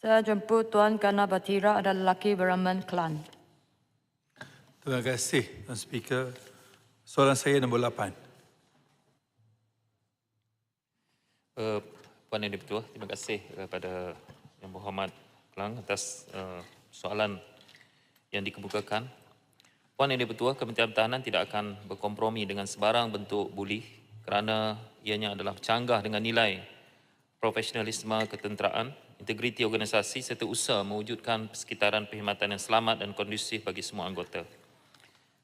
Saya jemput Tuan Kana Batira adalah lelaki beraman klan. Terima kasih, Tuan Speaker. Soalan saya nombor 8. Uh, Puan Yang Dipertua, terima kasih kepada Yang Berhormat Kelang atas uh, soalan yang dikemukakan. Puan Yang Dipertua, Kementerian Pertahanan tidak akan berkompromi dengan sebarang bentuk buli kerana ianya adalah bercanggah dengan nilai profesionalisme ketenteraan, integriti organisasi serta usaha mewujudkan persekitaran perkhidmatan yang selamat dan kondusif bagi semua anggota.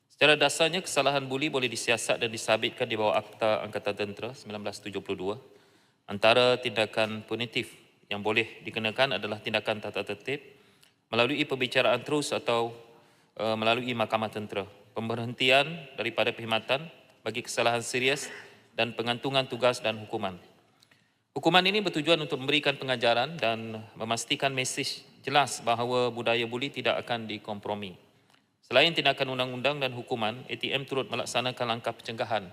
Secara dasarnya, kesalahan buli boleh disiasat dan disabitkan di bawah Akta Angkatan Tentera 1972. Antara tindakan punitif yang boleh dikenakan adalah tindakan tata tertib melalui pembicaraan terus atau uh, melalui mahkamah tentera, pemberhentian daripada perkhidmatan bagi kesalahan serius dan pengantungan tugas dan hukuman. Hukuman ini bertujuan untuk memberikan pengajaran dan memastikan mesej jelas bahawa budaya buli tidak akan dikompromi. Selain tindakan undang-undang dan hukuman, ATM turut melaksanakan langkah pencegahan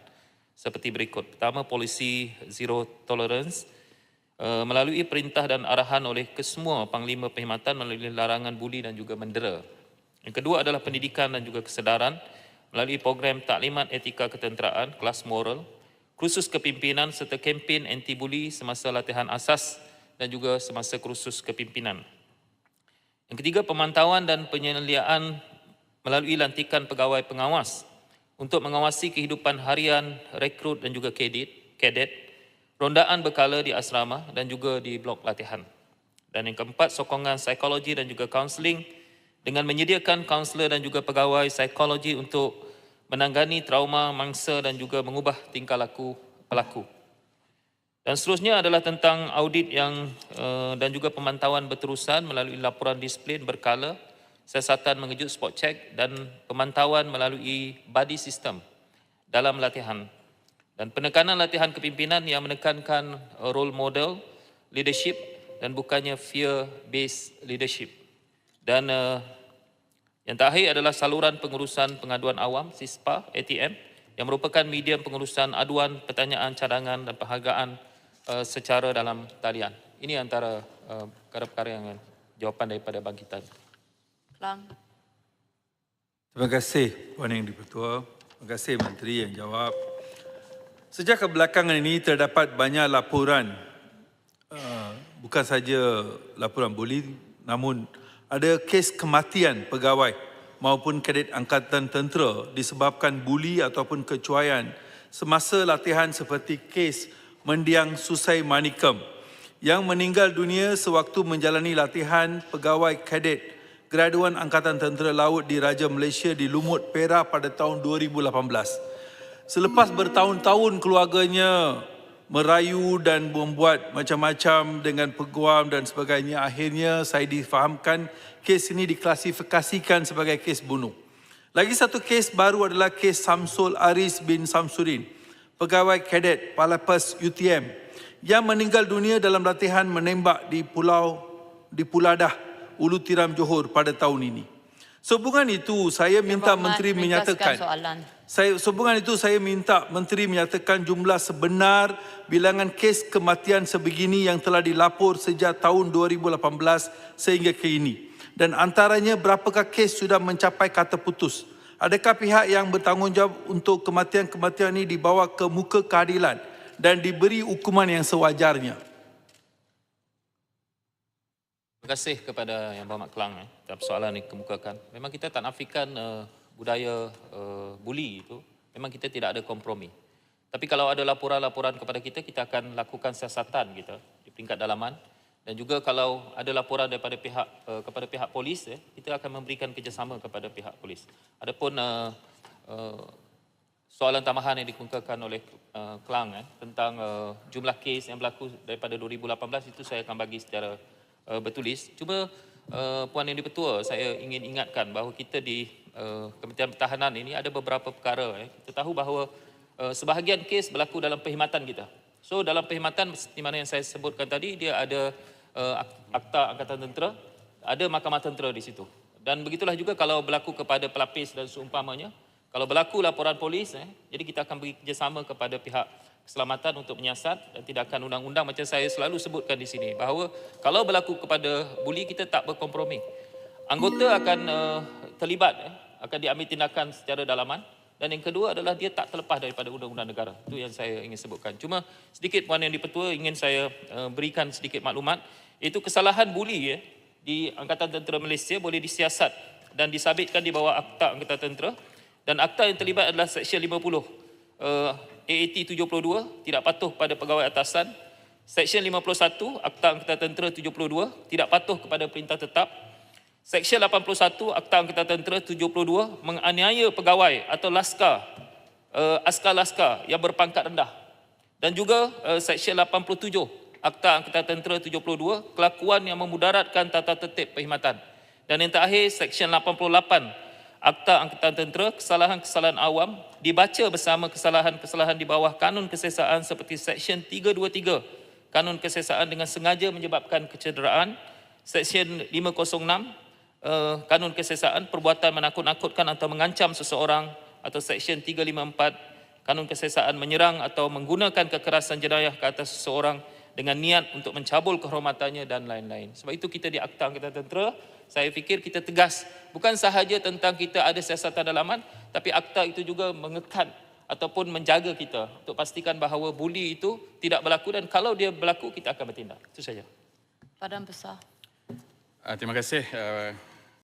seperti berikut. Pertama, polisi zero tolerance uh, melalui perintah dan arahan oleh kesemua panglima perkhidmatan melalui larangan buli dan juga mendera. Yang kedua adalah pendidikan dan juga kesedaran melalui program taklimat etika ketenteraan, kelas moral, kursus kepimpinan serta kempen anti-buli semasa latihan asas dan juga semasa kursus kepimpinan. Yang ketiga, pemantauan dan penyeliaan melalui lantikan pegawai pengawas untuk mengawasi kehidupan harian rekrut dan juga kadet, kadet, rondaan berkala di asrama dan juga di blok latihan. Dan yang keempat, sokongan psikologi dan juga kaunseling dengan menyediakan kaunselor dan juga pegawai psikologi untuk menangani trauma mangsa dan juga mengubah tingkah laku pelaku. Dan seterusnya adalah tentang audit yang uh, dan juga pemantauan berterusan melalui laporan disiplin berkala siasatan mengejut spot check dan pemantauan melalui body system dalam latihan dan penekanan latihan kepimpinan yang menekankan uh, role model leadership dan bukannya fear based leadership dan uh, yang terakhir adalah saluran pengurusan pengaduan awam SISPA ATM yang merupakan medium pengurusan aduan pertanyaan cadangan dan penghargaan uh, secara dalam talian ini antara uh, perkara-perkara yang jawapan daripada bangkitan Klan. Terima kasih Puan Yang Dipertua. Terima kasih Menteri yang jawab. Sejak kebelakangan ini terdapat banyak laporan uh, bukan saja laporan buli namun ada kes kematian pegawai maupun kadet angkatan tentera disebabkan buli ataupun kecuaian semasa latihan seperti kes mendiang Susai Manikem yang meninggal dunia sewaktu menjalani latihan pegawai kadet graduan Angkatan Tentera Laut di Raja Malaysia di Lumut Perak pada tahun 2018. Selepas bertahun-tahun keluarganya merayu dan membuat macam-macam dengan peguam dan sebagainya, akhirnya saya difahamkan kes ini diklasifikasikan sebagai kes bunuh. Lagi satu kes baru adalah kes Samsul Aris bin Samsudin, pegawai kadet Palapas UTM yang meninggal dunia dalam latihan menembak di Pulau di Puladah Ulu Tiram Johor pada tahun ini. Sehubungan itu saya minta menteri menyatakan soalan. Saya sehubungan itu saya minta menteri menyatakan jumlah sebenar bilangan kes kematian sebegini yang telah dilapor sejak tahun 2018 sehingga ke ini dan antaranya berapakah kes sudah mencapai kata putus? Adakah pihak yang bertanggungjawab untuk kematian-kematian ini dibawa ke muka keadilan dan diberi hukuman yang sewajarnya? Terima kasih kepada Yang Berhormat Kelang eh, soalan yang dikemukakan. Memang kita tak nafikan uh, budaya uh, buli itu, memang kita tidak ada kompromi. Tapi kalau ada laporan-laporan kepada kita, kita akan lakukan siasatan kita di peringkat dalaman. Dan juga kalau ada laporan daripada pihak uh, kepada pihak polis, eh, kita akan memberikan kerjasama kepada pihak polis. Adapun uh, uh, soalan tambahan yang dikemukakan oleh uh, Kelang eh, tentang uh, jumlah kes yang berlaku daripada 2018 itu saya akan bagi secara uh, bertulis. Cuma uh, Puan Yang Dipertua, saya ingin ingatkan bahawa kita di uh, Kementerian Pertahanan ini ada beberapa perkara. Eh. Kita tahu bahawa uh, sebahagian kes berlaku dalam perkhidmatan kita. So dalam perkhidmatan seperti mana yang saya sebutkan tadi, dia ada uh, Akta Angkatan Tentera, ada Mahkamah Tentera di situ. Dan begitulah juga kalau berlaku kepada pelapis dan seumpamanya, kalau berlaku laporan polis, eh, jadi kita akan beri kerjasama kepada pihak keselamatan untuk menyiasat dan tindakan undang-undang macam saya selalu sebutkan di sini bahawa kalau berlaku kepada buli kita tak berkompromi. Anggota akan uh, terlibat eh, akan diambil tindakan secara dalaman. Dan yang kedua adalah dia tak terlepas daripada undang-undang negara. Itu yang saya ingin sebutkan. Cuma sedikit Puan Yang Dipertua ingin saya uh, berikan sedikit maklumat. Itu kesalahan buli ya di Angkatan Tentera Malaysia boleh disiasat dan disabitkan di bawah Akta Angkatan Tentera. Dan akta yang terlibat adalah Seksyen 50 uh, AAT 72 tidak patuh pada pegawai atasan. Seksyen 51 Akta Angkatan Tentera 72 tidak patuh kepada perintah tetap Seksyen 81 Akta Angkatan Tentera 72 menganiaya pegawai atau laskar uh, askar-laskar yang berpangkat rendah. Dan juga uh, Seksyen 87 Akta Angkatan Tentera 72 kelakuan yang memudaratkan tata tertib perkhidmatan. Dan yang terakhir Seksyen 88 Akta Angkatan Tentera kesalahan-kesalahan awam dibaca bersama kesalahan-kesalahan di bawah kanun kesesaan seperti Seksyen 323 Kanun kesesaan dengan sengaja menyebabkan kecederaan. Seksyen 506 uh, Kanun kesesaan perbuatan menakut-nakutkan atau mengancam seseorang atau Seksyen 354 Kanun kesesaan menyerang atau menggunakan kekerasan jenayah ke atas seseorang dengan niat untuk mencabul kehormatannya dan lain-lain. Sebab itu kita di Akta Angkatan Tentera, saya fikir kita tegas bukan sahaja tentang kita ada siasatan dalaman, tapi akta itu juga mengekat ataupun menjaga kita untuk pastikan bahawa buli itu tidak berlaku dan kalau dia berlaku kita akan bertindak. Itu saja. Badan Besar. Uh, terima kasih uh,